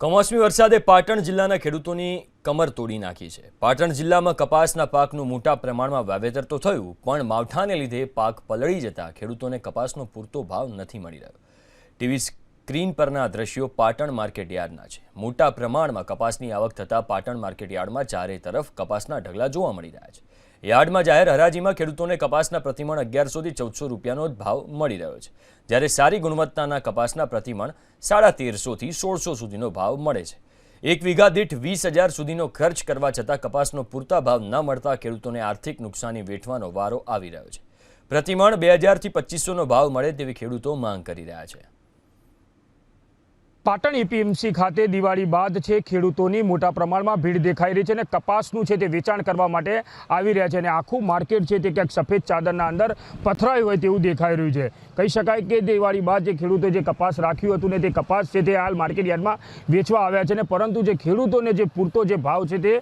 કમોસમી વરસાદે પાટણ જિલ્લાના ખેડૂતોની કમર તોડી નાખી છે. પાટણ જિલ્લામાં કપાસના પાકનું મોટા પ્રમાણમાં વાવેતર તો થયું, પણ માવઠાને લીધે પાક પલળી જતા ખેડૂતોને કપાસનો પૂરતો ભાવ નથી મળી રહ્યો. ટીવી સ્ક્રીન પરના દ્રશ્યો પાટણ માર્કેટ યાર્ડના છે. મોટા પ્રમાણમાં કપાસની આવક થતાં પાટણ માર્કેટ યાર્ડમાં ચારે તરફ કપાસના ઢગલા જોવા મળી રહ્યા છે. યાર્ડમાં જાહેર હરાજીમાં ખેડૂતોને કપાસના પ્રતિમણ અગિયારસોથી ચૌદસો રૂપિયાનો જ ભાવ મળી રહ્યો છે. જ્યારે સારી ગુણવત્તાના કપાસના પ્રતિમણ સાડા તેરસોથી સોળસો સુધીનો ભાવ મળે છે. એક વીઘા દીઠ વીસ હજાર સુધીનો ખર્ચ કરવા છતાં કપાસનો પૂરતા ભાવ ન મળતા ખેડૂતોને આર્થિક નુકસાની વેઠવાનો વારો આવી રહ્યો છે. પ્રતિમણ બે હજારથી પચીસોનો ભાવ મળે તેવી ખેડૂતો માંગ કરી રહ્યા છે. પાટણ એપીએમસી ખાતે દિવાળી બાદ છે, ખેડૂતોની મોટા પ્રમાણમાં ભીડ દેખાઈ રહી છે અને કપાસનું છે તે વેચાણ કરવા માટે આવી રહ્યા છે અને આખું માર્કેટ છે તે ક્યાંક સફેદ ચાદરના અંદર પથરાયું હોય તેવું દેખાઈ રહ્યું છે. કહી શકાય કે દિવાળી બાદ જે ખેડૂતો જે કપાસ રાખ્યું હતું ને તે કપાસ છે તે હાલ માર્કેટ યાર્ડમાં વેચવા આવ્યા છે ને પરંતુ જે ખેડૂતોને જે પૂરતો જે ભાવ છે તે